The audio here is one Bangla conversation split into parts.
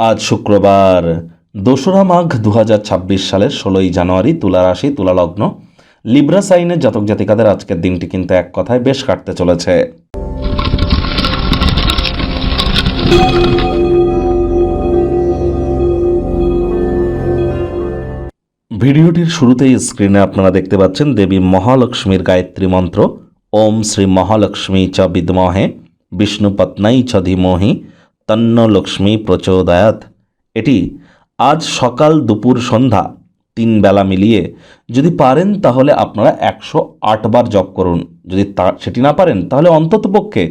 আজ শুক্রবার, দোসরা মাঘ দু হাজার ছাব্বিশ সালের ষোলোই জানুয়ারি তুলা রাশি, তুলা লগ্ন। লিব্রা সাইনের জাতক জাতিকাদের আজকের দিনটি কিন্তু এক কথায় বেশ কাটতে চলেছে। ভিডিওটির শুরুতেই স্ক্রিনে আপনারা দেখতে পাচ্ছেন দেবী মহালক্ষ্মীর গায়ত্রী মন্ত্র। ওম শ্রী মহালক্ষ্মী চ বিদ্মহে বিষ্ণুপত্নাই চ ধীমহি। তন্ন লক্ষ্মী প্রচোদয়াত। এটি আজ সকাল দুপুর সন্ধ্যা তিন বেলা মিলিয়ে যদি পারেন তাহলে আপনারা একশো আট বার জপ করুন। যদি তা সেটি না পারেন তাহলে অন্ততপক্ষে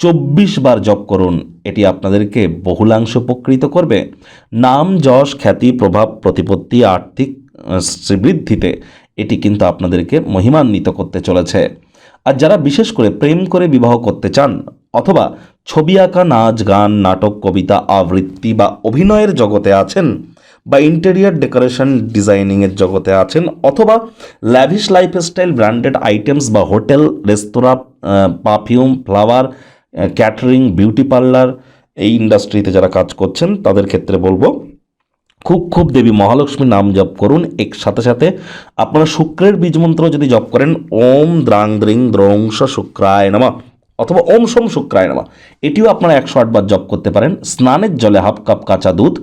চব্বিশ বার জপ করুন। এটি আপনাদেরকে বহুলাংশ উপকৃত করবে। নাম, যশ, খ্যাতি, প্রভাব, প্রতিপত্তি, আর্থিক শ্রীবৃদ্ধিতে এটি কিন্তু আপনাদেরকে মহিমান্বিত করতে চলেছে। আর যারা বিশেষ করে প্রেম করে বিবাহ করতে চান অথবা ছবি আঁকা, নাচ, গান, নাটক, কবিতা, আবৃত্তি বা অভিনয়ের জগতে আছেন বা ইন্টেরিয়ার ডেকোরেশন ডিজাইনিংয়ের জগতে আছেন অথবা ল্যাভিশ লাইফস্টাইল ব্র্যান্ডেড আইটেমস বা হোটেল রেস্তোরাঁ perfume flower catering beauty parlour এই ইন্ডাস্ট্রিতে যারা কাজ করছেন তাদের ক্ষেত্রে বলব, খুব খুব দেবী মহালক্ষ্মী নাম জপ করুন। এক সাথে সাথে আপনারা শুক্রের বীজ মন্ত্র যদি জপ করেন, ওম দ্রাং দ্রিং দ্রংশ শুক্রায় নামা। অথবা ওম সোম শুক্রায় নামা। এটিও আপনারা একশো আটবার জপ করতে পারেন। স্নানের জলে হাফ কাপ কাঁচা দুধ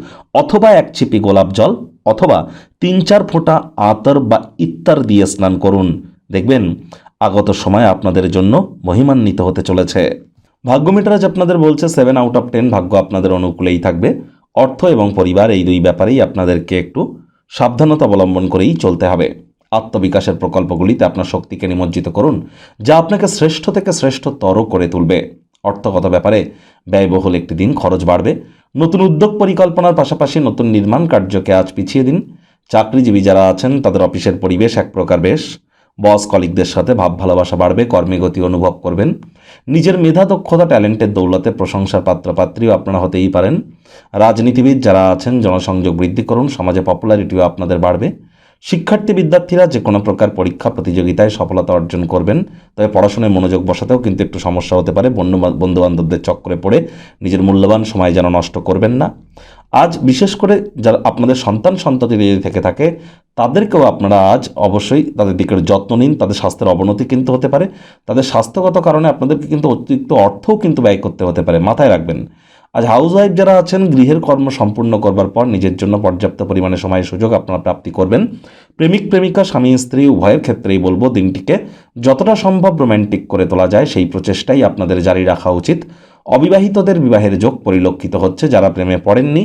অথবা এক চিপি গোলাপ জল অথবা তিন চার ফোঁটা আতর বা ইত্তার দিয়ে স্নান করুন। দেখবেন আগত সময় আপনাদের জন্য মহিমান্বিত হতে চলেছে। ভাগ্য মিটার আজ আপনাদের বলছে সেভেন আউট অফ টেন ভাগ্য আপনাদের অনুকূলেই থাকবে। অর্থ এবং পরিবার এই দুই ব্যাপারেই আপনাদেরকে একটু সাবধানতা অবলম্বন করেই চলতে হবে। আত্মবিকাশের প্রকল্পগুলিতে আপনার শক্তিকে নিমজ্জিত করুন, যা আপনাকে শ্রেষ্ঠ থেকে শ্রেষ্ঠতর করে তুলবে। অর্থগত ব্যাপারে ব্যয়বহুল একটি দিন খরচ বাড়বে। নতুন উদ্যোগ পরিকল্পনার পাশাপাশি নতুন নির্মাণ কার্যকে আজ পিছিয়ে দিন। চাকরিজীবী যারা আছেন, তাদের অফিসের পরিবেশ এক প্রকার বেশ। বস কলিকদের সাথে ভাব ভালোবাসা বাড়বে, কর্মে গতি অনুভব করবেন। নিজের মেধা, দক্ষতা, ট্যালেন্টের দৌলতে প্রশংসার পাত্রপাত্রীও আপনারা হতেই পারেন। রাজনীতিবিদ যারা আছেন, জনসংযোগ বৃদ্ধি করুন, সমাজে পপুলারিটিও আপনাদের বাড়বে। শিক্ষার্থী বিদ্যার্থীরা যে কোনো প্রকার পরীক্ষা প্রতিযোগিতায় সফলতা অর্জন করবেন। তবে পড়াশোনায় মনোযোগ বসাতেও কিন্তু একটু সমস্যা হতে পারে। বন্ধু বন্ধুবান্ধবদের চক্করে পড়ে নিজের মূল্যবান সময় যেন নষ্ট করবেন না। আজ বিশেষ করে যারা আপনাদের সন্তান সন্ততি যদি থেকে থাকে তাদেরকেও আপনারা আজ অবশ্যই তাদের দিকের যত্ন নিন, তাদের স্বাস্থ্যের অবনতি কিন্তু হতে পারে, তাদের স্বাস্থ্যগত কারণে আপনাদেরকে কিন্তু অতিরিক্ত অর্থও কিন্তু ব্যয় করতে হতে পারে। মাথায় রাখবেন, আজ হাউস ওয়াইফ যারা আছেন, গৃহের কর্ম সম্পূর্ণ করবার পর নিজের জন্য পর্যাপ্ত পরিমাণে সময় সুযোগ আপনারা প্রাপ্তি করবেন। প্রেমিক, প্রেমিকা, স্বামী, স্ত্রী, উভয়ের ক্ষেত্রেই বলব, দিনটিকে যতটা সম্ভব রোম্যান্টিক করে তোলা যায়, সেই প্রচেষ্টাই আপনাদের জারি রাখা উচিত। অবিবাহিতদের বিবাহের যোগ পরিলক্ষিত হচ্ছে, যারা প্রেমে পড়েননি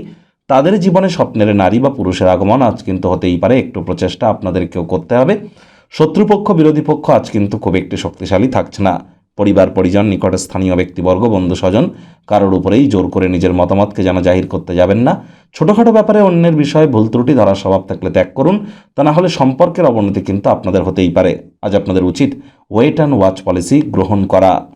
তাদের জীবনে স্বপ্নের নারী বা পুরুষের আগমন আজ কিন্তু হতেই পারে। একটু প্রচেষ্টা আপনাদেরকেও করতে হবে। শত্রুপক্ষ, বিরোধী পক্ষ আজ কিন্তু খুব একটি শক্তিশালী থাকছে না। পরিবার, পরিজন, নিকটে স্থানীয় ব্যক্তিবর্গ, বন্ধু স্বজন, কারোর উপরেই জোর করে নিজের মতামতকে যেন জাহির করতে যাবেন না। ছোটোখাটো ব্যাপারে অন্যের বিষয়ে ভুল ত্রুটি, ধরার স্বভাব থাকলে ত্যাগ করুন। তা না হলে সম্পর্কের অবনতি কিন্তু আপনাদের হতেই পারে। আজ আপনাদের উচিত ওয়েট অ্যান্ড ওয়াচ পলিসি গ্রহণ করা।